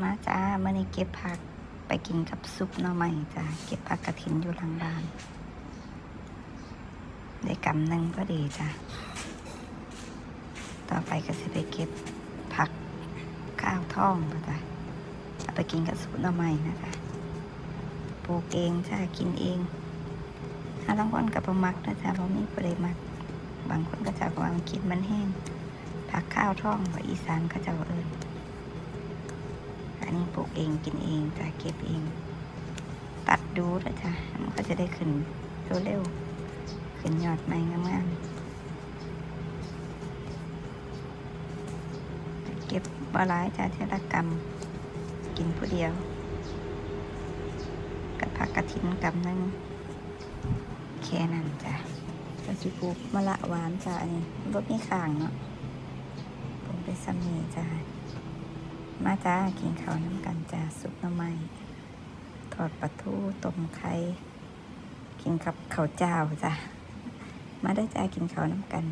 มาจ้าเมื่อนี้เก็บผักไปกินกับซุปหน่อไม้จ้าเก็บผักกระถินอยู่หลังบ้าน ได้กำหนึ่งก็ดีจ้าต่อไปก็จะไปเก็บผักข้าวท่องจ้าเอาไปกินกับซุปหน่อไม้นะจ้าปลูกเองจ้ากินเองถ้าบางคนกับมักนะจ้าเพราะมีประเดมัก บางคนก็จะกว่ามันกินมันแห้งผักข้าวท่องว่าอีสานก็จะว่าเอิญอัน ปลูกเองกินเองจ้ะเก็บเอง ตัดดูแล้วจ้ะมันก็จะได้ขึ้นเร็วๆขึ้นยอดใหม่งามๆเก็บบาลายจ้ะเทละกรรม กินผู้เดียวกับผักกระถินกำหนึงแค่นั้นจ้ะก็สิปลูกมะละหวานจ้ะอันนี้รถมีข้างเนาะผมไปซัมนีจ้ะ มาจ้ากินข้าวน้ำกันจ้าซุปน้ำไม้ทอดปลาทูต้มไข่กินกับข้าวเจ้าจ้ามาได้จ้ากินข้าวน้ำกัน